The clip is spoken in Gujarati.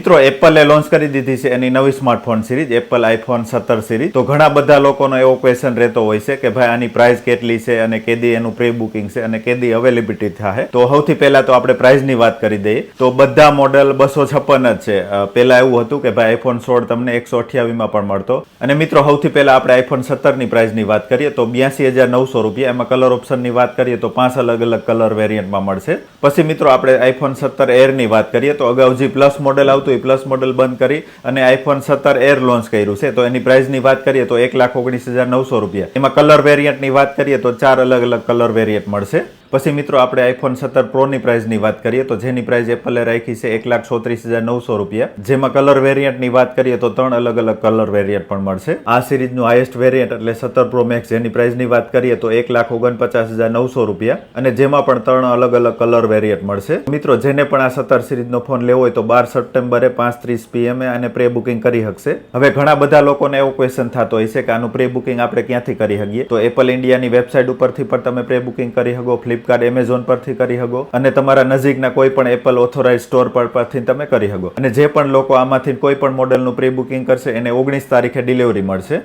મિત્રો એપલે લોન્ચ કરી દીધી છે એની નવી સ્માર્ટફોન સિરીઝ એપલ આઈફોન સત્તર સિરીઝ તો ઘણા બધા લોકોનો એવો ક્વેશ્ચન રહેતો હોય છે કે ભાઈ, આની પ્રાઇસ કેટલી છે અને કેદી એનું પ્રી બુકિંગ છે અને કેદી અવેલેબિલિટી થાય તો સૌથી પહેલા તો આપણે પ્રાઇસની વાત કરી દઈએ. તો બધા મોડલ બસો છપ્પન જ છે. પહેલા એવું હતું કે ભાઈ આઈફોન સોળ તમને એકસો અઠ્યાવીસમાં પણ મળતો. અને મિત્રો, સૌથી પહેલા આપણે આઈફોન સત્તરની પ્રાઇસની વાત કરીએ, તો બ્યાસી હજાર નવસો રૂપિયા. એમાં કલર ઓપ્શનની વાત કરીએ, તો પાંચ અલગ અલગ કલર વેરિયન્ટમાં મળશે. પછી મિત્રો, આપણે આઈફોન સત્તર એરની વાત કરીએ, તો અગાઉ જે પ્લસ મોડેલ આવતું એ પ્લસ મોડલ બંધ કરી અને આઈફોન સત્તર એર લોન્ચ કર્યું છે. તો એની પ્રાઇસની વાત કરીએ તો એક લાખ ઓગણીસ હજાર નવસો રૂપિયા. એમાં કલર વેરિયન્ટની વાત કરીએ તો ચાર અલગ અલગ કલર વેરિયન્ટ મળશે. પછી મિત્રો આપણે આઈફોન સત્તર પ્રોની પ્રાઇસની વાત કરીએ તો જેની પ્રાઇસ એપલે રાખી છે એક લાખ ચોત્રીસ હજાર નવસો રૂપિયા. જેમાં કલર વેરિયન્ટની વાત કરીએ તો ત્રણ અલગ અલગ કલર વેરિયન્ટ પણ મળશે. આ સિરીઝનું હાઈએસ્ટ વેરિયન્ટ એટલે સત્તર પ્રો મેક્સ જેની પ્રાઇસની વાત કરીએ તો એક લાખ ઓગણપચાસ હજાર નવસો રૂપિયા. અને જેમાં પણ ત્રણ અલગ અલગ કલર વેરિયન્ટ મળશે. મિત્રો, જેને પણ આ સત્તર સિરીઝનો ફોન લેવો હોય તો બાર સપ્ટેમ્બરે પાંચ ત્રીસ પીએમએ અને પ્રે બુકિંગ કરી શકશે હવે ઘણા બધા લોકોને એવો ક્વેશ્ચન થતો હોય છે કે આનું પ્રે બુકિંગ આપણે ક્યાંથી કરી શકીએ? તો એપલ ઇન્ડિયાની વેબસાઇટ ઉપરથી પણ તમે પ્રે બુકિંગ કરી શકો ફ્લિપકાર્ટ એમેઝોન પરથી કરી શકો અને તમારા નજીકના કોઈ પણ એપલ ઓથોરાઇઝ સ્ટોર પર પરથી તમે કરી શકો. અને જે પણ લોકો આમાંથી કોઈ પણ મોડેલનું પ્રી બુકિંગ કરશે, એને ઓગણીસ તારીખે ડિલિવરી મળશે.